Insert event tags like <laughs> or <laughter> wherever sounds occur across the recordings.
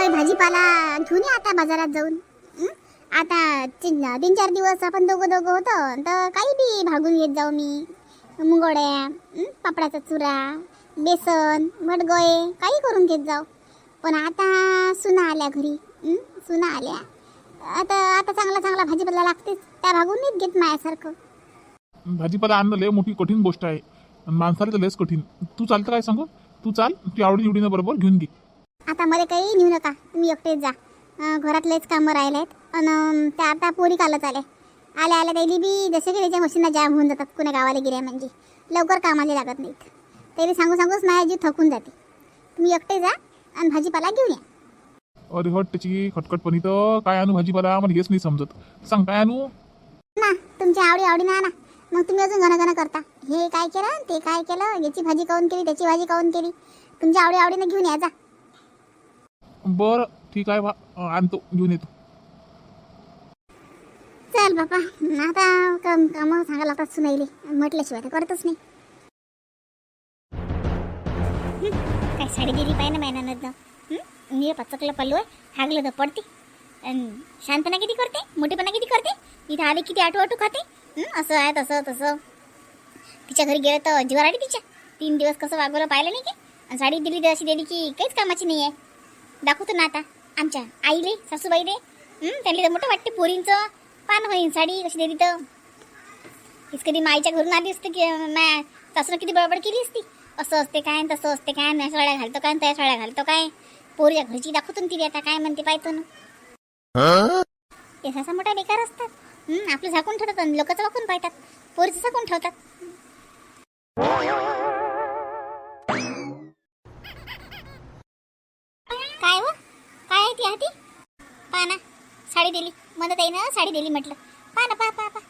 काही भाजीपाला घेऊन ये आता बाजारात जाऊन. आता तीन तीन चार दिवस आपण दोघं दोघं होतो. तर काही बी भागून येत जाऊ मी. मुंगोड्या पापडाचा चुरा बेसन मडगोळे काही करून घेत जाऊ. पण आता सुना आल्या घरी. सुना आल्या. आता आता चांगला चांगला भाजीपाला लागतेच. त्या भागून येत घेत माझ्यासारखं भाजीपाला आणणं लय मोठी कठीण गोष्ट आहे. माणसाला तर लयच कठीण. तू चालतं काय सांगू? तू चाल तुझी आवडी निवडीनं बरोबर घेऊन घे. आता मला काही नेऊ नका. तुम्ही एकटेच जा. घरातलेच कामं राहिले आहेत आणि त्या आता पोरी कालच आल्या. आल्या आल्या त्याली बी जसे की त्याच्या मशीनला जाम होऊन जातात. कुण्या गावाला गिऱ्या म्हणजे. लवकर कामाला लागत नाहीत. त्याला सांगू सांगूच माझ्या जीव थकून जाते. तुम्ही एकटे जा आणि भाजीपाला घेऊन या. अरे हट त्याची खटखटपणी तर काय आणू भाजीपाला? मला हेच नाही समजत. सांग काय आणू? ना तुमच्या आवडी आवडीनं आणा. मग तुम्ही अजून घन करता. हे काय केलं? ते काय केलं? याची भाजी काऊन केली? त्याची भाजी काऊन केली? तुमच्या आवडी आवडीनं घेऊन या जा. बरं ठीक आहे बा. आणतो घेऊन येतो. चल बापा आता कम कामं सांगायला लागतात सुनाईले म्हटल्याशिवाय तर करतच नाही. काय साडी दिली पाहिजे ना महिन्यानं मी पचकलं पल्लू आहे हागलं तर पडते. अन शांतना किती करते मोठेपणा किती करते इथे आले किती आठू आठू खाते असं आहे तसं तसं. तिच्या घरी गेलं तर जीवार आली तिच्या. तीन दिवस कसं वागवलं पाहिलं नाही की. आणि साडी दिली तर अशी दिली की काहीच कामाची नाही आहे दाखवतो ना आता. आमच्या आईले सासूबाईले. त्यांना तर मोठं वाटते पोरींचं. पान होईन साडी कशी दिली तर. हीच कधी माईच्या घरून आली असते की मा सासूनं किती बडबड केली असती. असं असते काय तसं असते काय नाही साड्या घालतो काय त्या साड्या घालतो काय. पोरीच्या घरची दाखवतो ना तिथे आता काय म्हणते पाहतो ना. ते असा मोठा बेकार असतात. आपलं झाकून ठेवतात लोकांचं वाकून पाहतात. पोरीचं झाकून ठेवतात. काय पहा ना साडी दिली. मदत आहे ना साडी दिली म्हटलं. पहा ना पहा पहा पहा.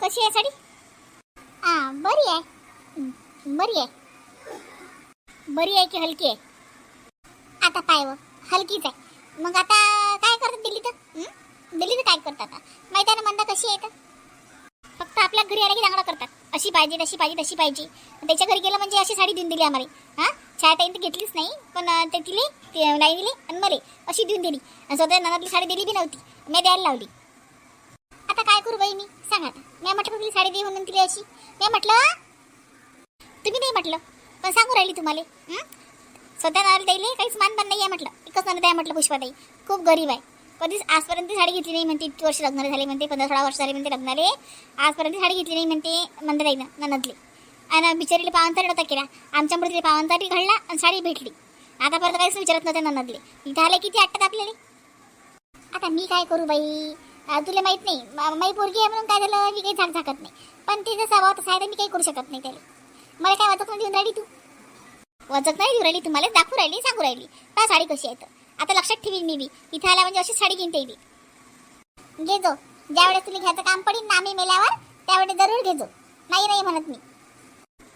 कशी आहे साडी? हा बरी आहे. बरी आहे. बरी आहे की हलकी आहे? आता पाय व हलकीच आहे. मग आता काय करतात दिल्ली तर दिल्ली तर काय करतात? आता माहिती आहे ना म्हणता कशी आहे तर फक्त आपल्या घरी आले की चांगलं करतात. अशी पाहिजे तशी पाहिजे तशी पाहिजे. त्याच्या घरी गेलं म्हणजे अशी साडी देऊन दिली आम्हाला. हां? छाया ताईन तर घेतलीच नाही पण ते दिली ते नाही दिली आणि मला अशी देऊन दिली. आणि स्वतः ननातली साडी दिली बी नव्हती मी द्यायला लावली. आता काय करू बाई मी सांगा आता. मी म्हटलं तुला साडी दे म्हणून दिली अशी. मी म्हटलं तुम्ही नाही म्हटलं पण सांगू राहिली तुम्हाला स्वतः ननाला द्यायला काहीच मानपान नाही आहे म्हटलं. एकच ननद आहे म्हटलं पुष्पाताई. खूप गरीब आहे. कधीच आजपर्यंत साडी घेतली नाही म्हणते इतकी वर्ष लग्नाला झाले म्हणते पंधरा सोळा वर्ष झाले म्हणते लग्नाले. आजपर्यंत साडी घेतली नाही म्हणते मंदराईनं ननदली. आणि बिचारीला पावनतारी नव्हता केला. आमच्या मृतीला पावनतारी घडला आणि साडी भेटली. आतापर्यंत काहीच विचारत नव्हते ननदले. इथं आले किती आटतात आपल्याला आता मी काय करू बाई? तुला माहीत नाही. माई पोरगी आहे म्हणून काय झालं? मी काही झाक झाकत नाही. पण तिचा स्वभाव तसा आहे तर मी काही करू शकत नाही त्याला. मला काय वाचत नाही देऊन राहिली तू? वाचत नाही देऊन राहिली? तुम्हाला दाखवू राहिली सांगू राहिली. पहा साडी कशी आहे तर. आता लक्षात ठेवीन मी बी. इथं आल्या म्हणजे अशी साडी घेऊन बी घे जो ज्यावेळेस तुला घ्यायचं काम पडीन ना आम्ही मेल्यावर त्यावेळेस जरूर घे जो नाही नाही म्हणत मी.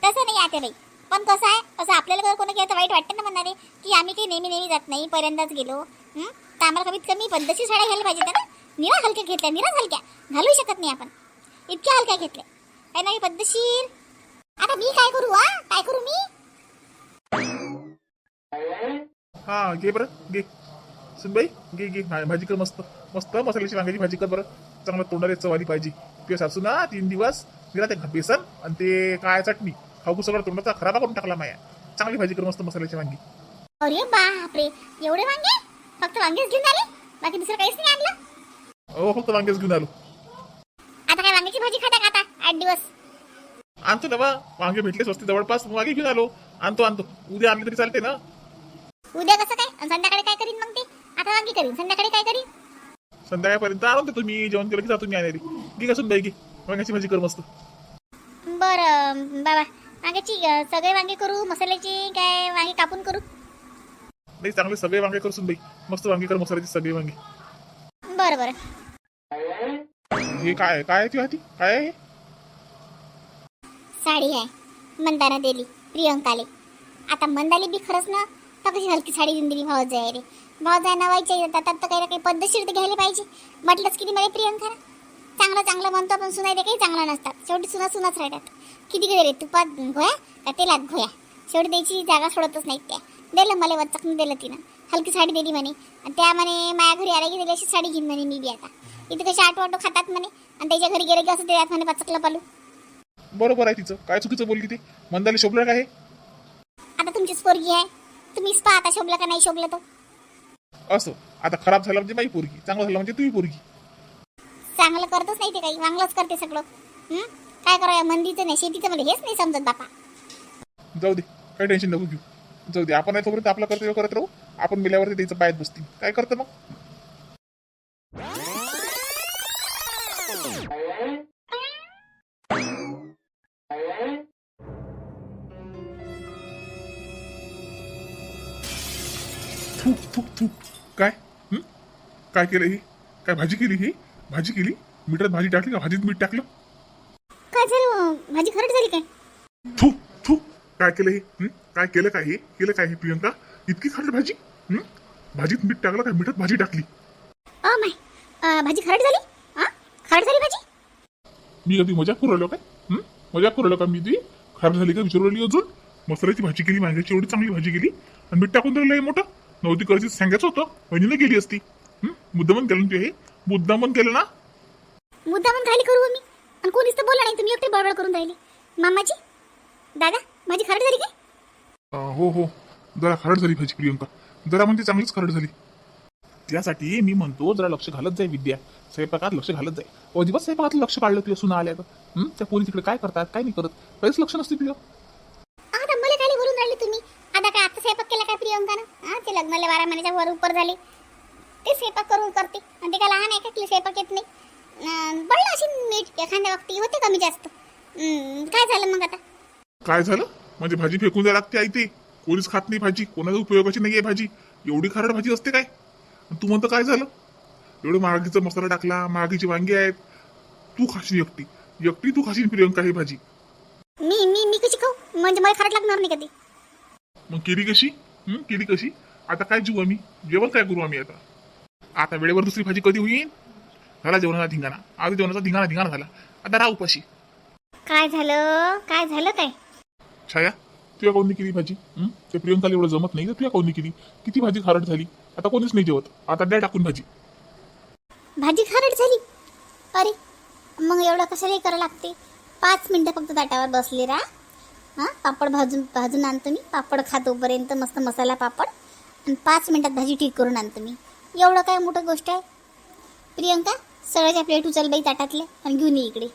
तसं नाही आता बाई. पण कसं आहे असं आपल्याला जर कोणी केलं वाईट वाटतं ना म्हणणारे की आम्ही काही नेहमी नेहमी जात नाही पहिल्यांदाच गेलो तर आम्हाला कमीत कमी पद्धतशीर साड्या घ्यायला पाहिजे ना? निरा हलक्या घेतल्या निरा हलक्या. घालू शकत नाही आपण. इतक्या हलक्या घेतल्या. काय नाही पद्धतशीर. आता मी काय करू हा? काय करू मी? हा घे बरं घे. सुनबाई घे घे. भाजी कर मस्त. मस्त मसाल्याची वांग्याची भाजी कर बरं. चांगलं तोंडाला चव आली पाहिजे. तुझ्या सासू ना तीन दिवस दिला ते बेसन आणि ते काय चटणी. खाऊ सगळं तोंडाचा खराबा करून टाकला माया. चांगली भाजी कर मस्त मसाल्याची वांगी. अरे बापरे एवढे वांगे? फक्त वांगेच घेऊन आले? बाकी दुसरं काहीच नाही आणलं? हो फक्त वांगेच घेऊन आलो. आता काय वांग्याची भाजी खाता का आता? आठ दिवस. आणतो ना वांगे भेटले स्वस्त जवळपास वांगे घेऊन आलो. आणतो आणतो. उद्या आणले तरी चालते ना. उद्या कसं काय? आणि संध्याकाळी काय करीन मग ते? आता वांगी करीन. संध्याकाळी काय करीन? संध्याकाळपर्यंत आणून देतो मी. जेवण केलं की जातो मी आणली घे का सुनबाई घे. वांग्याची भाजी कर मस्त. बरं बाबा. वांग्याची अं, सगळे वांगे करू? मसाल्याची काय वांगे कापून करू? नाही चांगले सगळे वांगे कर सुनबाई मस्त वांगे कर मसाल्याची सगळे वांगे. बरं बरं. हे काय काय आहे ती हाती काय आहे हे? साडी आहे. मंदाना दिली प्रियंकाले. आता मंदाली बी खरंच ना तर कशी हलकी साडी देऊन दिली भाऊ जाय रे. भाऊ जाय नवायच्या येतात तर काही ना काही पद्धतशीर तर घ्यायला पाहिजे. म्हटलंच किती मला प्रियंका चांगलं चांगलं म्हणतो आपण सुनायला काही चांगलं नसतात. शेवटी सुना सुनाच राहतात. किती गेले तुपात घोया का तेलात घोया? शेवटी त्याची जागा सोडतच नाहीत त्या. दिलं मला वचकून दिलं तिनं. हलकी साडी दिली म्हणे. आणि त्या म्हणे माझ्या घरी आल्या की दिली अशी साडी घेईन म्हणे मी बी आता. इथं कशी आटो आटो खातात म्हणे. आणि त्याच्या घरी गेले की असं देतात म्हणे पचकलं पालू. बरोबर आहे तिचं. काय चुकीचं बोलली ती? मंदाली शोभलं काय? आता तुमचीच पोरगी आहे. तुम्हीच पहा आता शोभलं का नाही शोभलं तर. असं आता खराब झालं म्हणजे माझी पोरगी चांगलं झालं म्हणजे तुझी पोरगी. चांगलं करतच नाही ते काही चांगलंच करते सगळं. हं? काय करावं या मंदीचं नाही शेतीचं मला हेच नाही समजत बापा. जाऊ दे काही टेन्शन नको घेऊ. जाऊ दे आपण नाही तोपर्यंत आपलं कर्तव्य करत राहू आपण मेल्यावरती त्याचं पायात बसतील. काय करतं मग? थूक काय? हं? काय केलं ही? काय भाजी केली ही? भाजी केली? मिठात भाजी टाकली का? भाजीत मीठ टाकलं? काय झालं भाजी खरड झाली काय? थू थू. काय केलं हे? हं? काय केलं काय हे? केलं काय हे प्रियंका? इतकी खाल्ली भाजी? हं? भाजीत मीठ टाकलं काय मिठात भाजी टाकली. A my. अ, भाजी खरड झाली? हा खरड झाली भाजी? मी कधी मजाक करू राहिलो काय? हं? मजाक राहिलो का मी ती खराब झाली का विचारू राहिली अजून? मसाल्याची भाजी केली मांग्याची एवढी चांगली भाजी केली. आणि मीठ टाकून दिलं मोठं. नव्हती करायची सांगायचं होतं? वहिनीनं गेली असती. हं? मुद्दामन केलं ना तू हे? मुद्दामन केलं ना? मुद्दा पण खाली करू मी. आणि कोणीच तर बोला नाही तुम्ही एकटे बडबड करून राहिले. मामाजी? दादा माझी खरड झाली हो हो. जरा खरड झाली भाजी प्रियंका. जरा म्हणजे चांगलीच खरड झाली. त्यासाठी मी म्हणतो जरा लक्ष घालत जाय विद्या. स्वयंपाकात लक्ष घालत जाय. अजिबात स्वयंपाकात लक्ष काढलं तुझ्या सुना आल्या तर हं? त्या पोरी तिकडे काय करतात काय नाही करत. काहीच लक्ष नसते तुझं आता मला काय बोलून राहिले तुम्ही आता काय आता स्वयंपाक केला काय प्रियंकानं हा ते लग्नाला बारा महिन्याच्या वर उपर झाले. ते स्वयंपाक करून करते. आणि ते काय लहान आहे का? स्वयंपाक येत नाही. बळलं अशी मीठ एखाद्या वक्ती होते कमी जास्त? काय झालं मग आता? काय झालं? म्हणजे भाजी फेकून द्यायला लागते आई ते. कोणीच खात नाही भाजी. कोणाच्या उपयोगाची नाही आहे भाजी. एवढी खारड भाजी असते काय? तू म्हणतो काय झालं? एवढं महागीचा मसाला टाकला महागीची वांगी आहेत. तू खाशील एकटी. एकटी तू खाशील प्रियंका ही भाजी. मी मी मी कशी खाऊ? म्हणजे मला खरड लागणार नाही कधी. मग केली कशी? केली कशी? आता काय जेवू आम्ही? जेवण काय करू आम्ही आता? आता वेळेवर दुसरी भाजी कधी होईल? झाला जेवणाचा धिंगाणा. आज जेवणाचा धिंगाणा धिंगाणा झाला. आता राहू उपाशी. काय झालं? काय झालं काय? छाया तुझ्या काऊन केली भाजी? हं? ते प्रियंकाला एवढं जमत नाही तर तुझ्या काऊन केली? किती भाजी खारट झाली? आता कोणीच नाही जेवत. आता द्या टाकून भाजी. भाजी खारट झाली? अरे मग एवढं कशाला करावं लागते. पाच मिनटं फक्त ताटावर बसले रा हां? पापड भाजून भाजून आणतो मी. पापड खातोपर्यंत मस्त मसाला पापड. पाच मिनटात भाजी ठीक करून आणतो मी. एवढं काय मोठं गोष्ट आहे? प्रियंका सगळ्याच्या प्लेट उचल बाई ताटातले आणि घेऊन ये इकडे.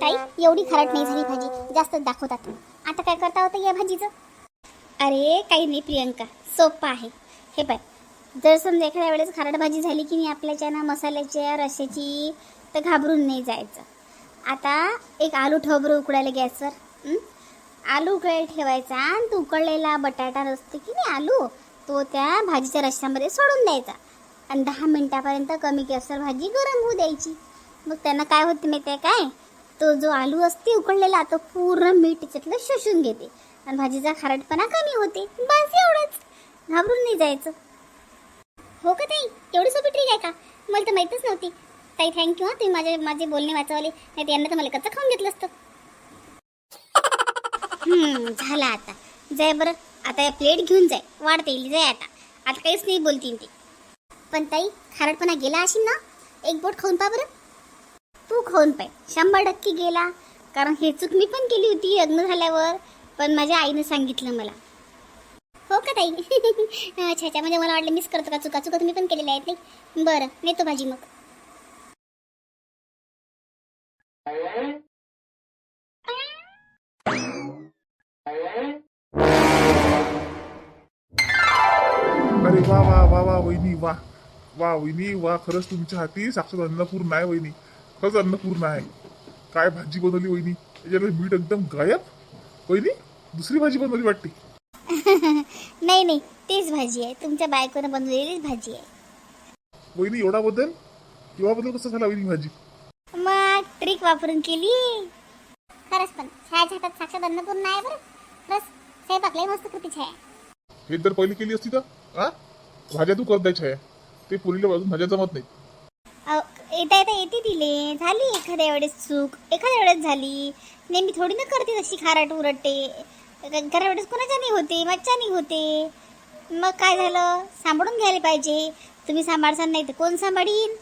ताई एवढी खारट नाही झाली भाजी. जास्त दाखवतात. आता काय करता होतं या भाजीचं? अरे काही नाही प्रियंका. सोपं आहे. हे पाय. जर समजा एखाद्या वेळेस खारट भाजी झाली की नाही आपल्याच्या ना मसाल्याच्या रश्याची तर घाबरून नाही जायचं. आता एक आलू ठोबरं उकडायला गॅसवर आलू उकडायला ठेवायचा आणि तो उकळलेला बटाटा असतो की नाही आलू तो त्या भाजीच्या रश्श्यामध्ये सोडून द्यायचा. आणि दहा मिनटापर्यंत कमी गॅसवर भाजी गरम होऊ द्यायची. मग त्यांना काय होते माहिती आहे काय? तो जो आलू असते उकळलेला तो पूर्ण मीठ त्याच्यातलं शोषून घेते. आणि भाजीचा खारटपणा कमी होते. बस एवढंच. घाबरून नाही जायचं. हो का ताई? एवढी सोपी ट्रिक आहे का? मला तर माहीतच नव्हती. ताई थँक्यू हां. तुम्ही माझे माझे बोलणे वाचवले. नाही यांना तर मला कच्चं खाऊन घेतलं असतं. हम्म, आता. जाय बरं. आता या प्लेट घेऊन जाय. वाढता येईल जाय आता. आता काहीच नाही बोलतीन ते पण ताई खारटपणा गेला असेल ना? एक बोट खाऊन पा बरं. तू खाऊन पाय. शंभर टक्के गेला. कारण हे चूक मी पण केली होती लग्न झाल्यावर. पण माझ्या आईनं सांगितलं मला. हो का ताई? <laughs> अच्छा अच्छा. म्हणजे मला वाटलं मिस करतो का चुका? चुका तुम्ही पण केलेल्या आहेत नाही? बरं नेतो भाजी मग. अरे वा वा वा वा वहिनी वा. वा वहिनी वा खरंच तुमच्या हाती साक्षात अन्नपूर्ण आहे वहिनी. खरंच अन्नपूर्ण आहे. काय भाजी बनवली वहिनी? त्याच्यात मीठ एकदम गायब. वहिनी दुसरी भाजी बनवली वाटते? <laughs> नाही नाही तीच भाजी आहे. तुमच्या बायकोनं बनवलेलीच भाजी आहे. वहिनी एवढा बदल? केव्हा बदल कसा झाला वहिनी भाजी? मग ट्रिक वापरून केली. खरंच पण छायाच्या हातात साक्षात अन्नपूर्ण आहे बरं. बस स्वयंपाक लय मस्त कृती छाया हे जर पहिली केली असती तर. हा? भाज्या तू करत द्यायच्या आहे ते पुरीला बाजून भाज्या जमत नाही अहो, येता येता येते दिले झाली एखाद्या वेळेस चूक. एखाद्या वेळेस झाली. नेहमी थोडी ना करते तशी खारट उरटते घरावेळेस कोणाच्यानी होते मच्छानी होते. मग काय झालं? सांभाळून घ्यायला पाहिजे. तुम्ही सांभाळसान नाही तर कोण सांभाळीन?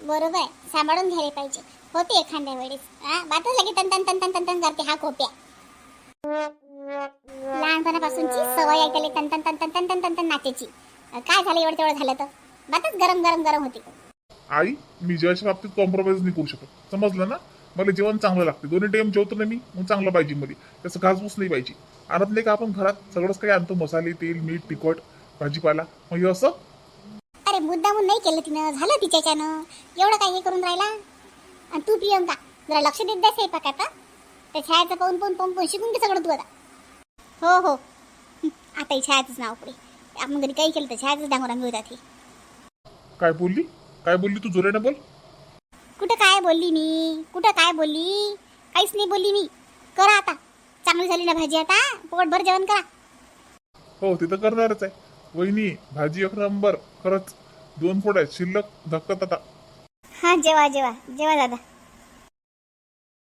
बरोबर आहे. सांभाळून घ्यायला पाहिजे. होते एखाद्या वेळेस. हा? बातच लगे तन तन तन तन तन तन करते. हा खोप्या. लहानपणापासूनची सवय त्याला तन तन तन तन तन तन तन तन नाचायची काय झालं एवढं तेवढं झालं तर? बातच गरम गरम गरम होते. आई मी जेवायच्या बाबतीत कॉम्प्रोमाइज नाही करू शकत. समजलं ना? मला जेवण चांगलं लागते. दोन्ही टाइम जेवतो ना मी मग चांगलं पाहिजे मध्ये त्याचं घासबूस नाही पाहिजे. आणत नाही का आपण घरात? सगळंच काही आणतो. मसाले तेल मीठ तिखट भाजीपाला. मग हे असं? अरे मुद्दामून नाही केलं तिनं. झालं तिच्याच्यानं एवढं काय हे करून राहिला? आणि तू प्रियंका जरा लक्ष देत द्या स्वयंपाकात? त्या छायाचं पाहून पाहून पाहून पाहून शिकून घे सगळं तू आता. हो हो. <laughs> आता ही छायाचंच नाव पुढे. आपण कधी काही केलं तर छायाचंच डांगोरांगी होतात ही काय बोलली? काय बोलली तू जोराने बोल. कुठं काय बोलली मी? कुठं काय बोलली? काहीच नाही बोलली मी. करा आता. चांगली झाली ना भाजी आता. पोटभर जेवण करा. हो ते तर करणारच आहे. वहिनी भाजी एक नंबर. खरंच दोन फोड आहेत. शिल्लक धक्कत आता. हा जेवा जेवा. जेवा दादा.